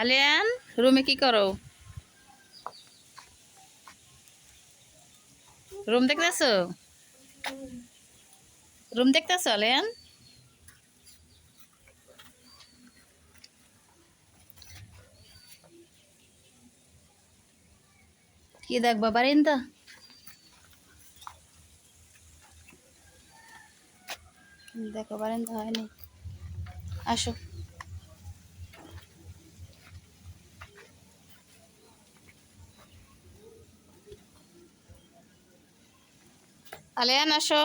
আলিয়ান, রুমে কি করো? রুম দেখতেছো? রুম দেখতেছো, আলিয়ান? কি দেখবা, বারিন্দা? দেখো, বারিন্দা হয়নি। আসো। আলিয়ান আসো।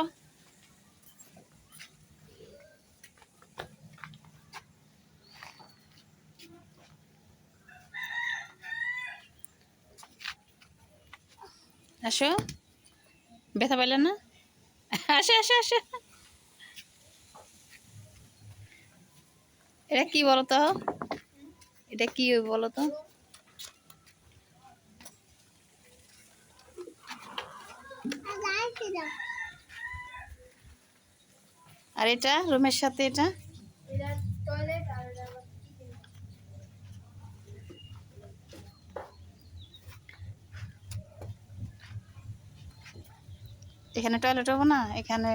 আসো। ব্যথা পাইলে না? আসো আসো আসো। এটা কি বলো তো এটা কি বলো তো আর এটা রুমের সাথে এটা? এখানে টয়লেট হব না, এখানে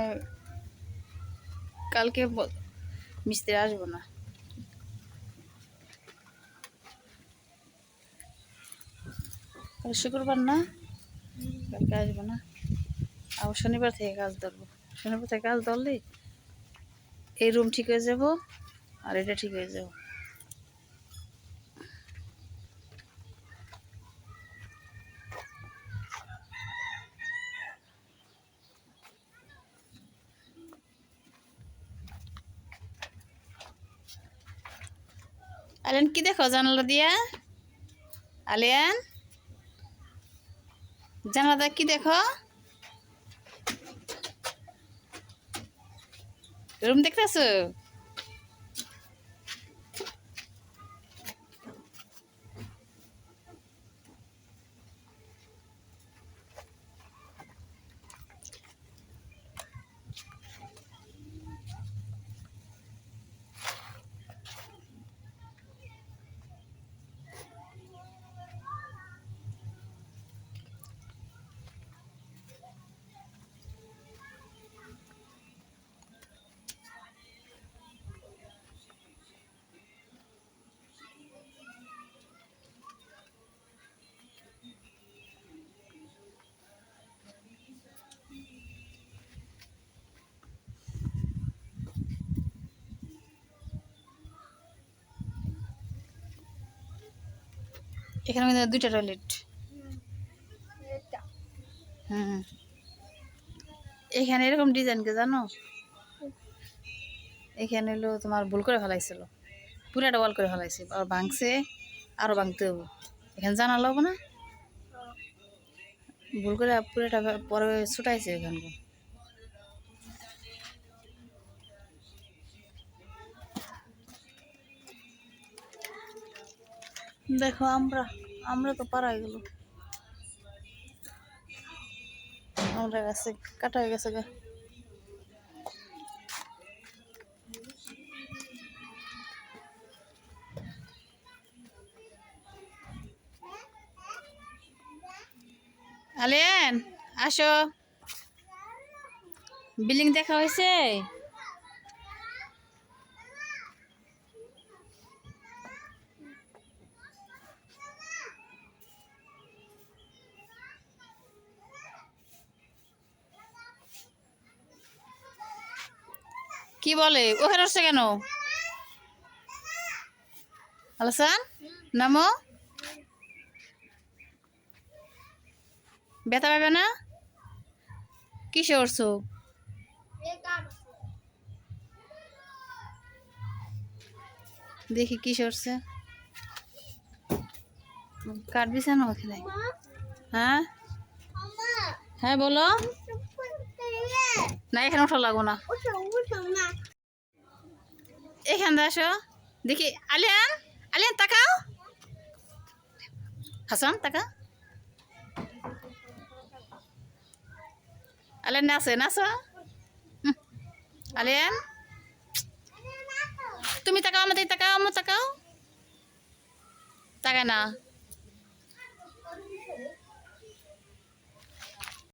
কালকে মিস্ত্রি আসব না। শুক্রবার না? কালকে আসব না। আবার শনিবার থেকে কাজ ধরবো। শনিবার থেকে কাজ ধরলে এই রুম ঠিক হয়ে যাব আর এটা ঠিক হয়ে যাব। আলিয়ান কি দেখো জানালা দিয়া? আলিয়ান জানালা দিয়া কি দেখো? রুম দেখতেছো এখানে কিন্তু দুইটা টয়লেট হুম এখানে এরকম ডিজাইন কে জানো? এখানে হলো তোমার ভুল করে ফেলাইছিল। পুরাটা ওয়াল করে ফেলাইছে। আর ভাঙছে আরও ভাঙতে হব এখানে জানালো না? ভুল করে পুরাটা পরে ছুটাইছে এখানকার। দেখো, আমরা আমরা তো পারাই গেল। আমরা গাছে কাটা হয়ে গেছে গা। আলিয়ান, আসো। বিল্ডিং দেখা হয়েছে? কি বলে? ওখানে উঠছে কেন? আলসান? নামো? ব্যথা পাবে না? কিসে উঠছো? দেখি কিসে সরছে কাটবি না ওখানে? হ্যাঁ? হ্যাঁ বলো। না, এখানে ওঠা লাগবো না। এখান আসো। দেখি, আলিয়ান আলিয়ান, তাকাও। হাসান তাকা আলিয়ান, নাচে, নাচো। আলিয়ান। তুমি তাকাও আমাদের, তাকাও আমার তাকাও। তাকায় না।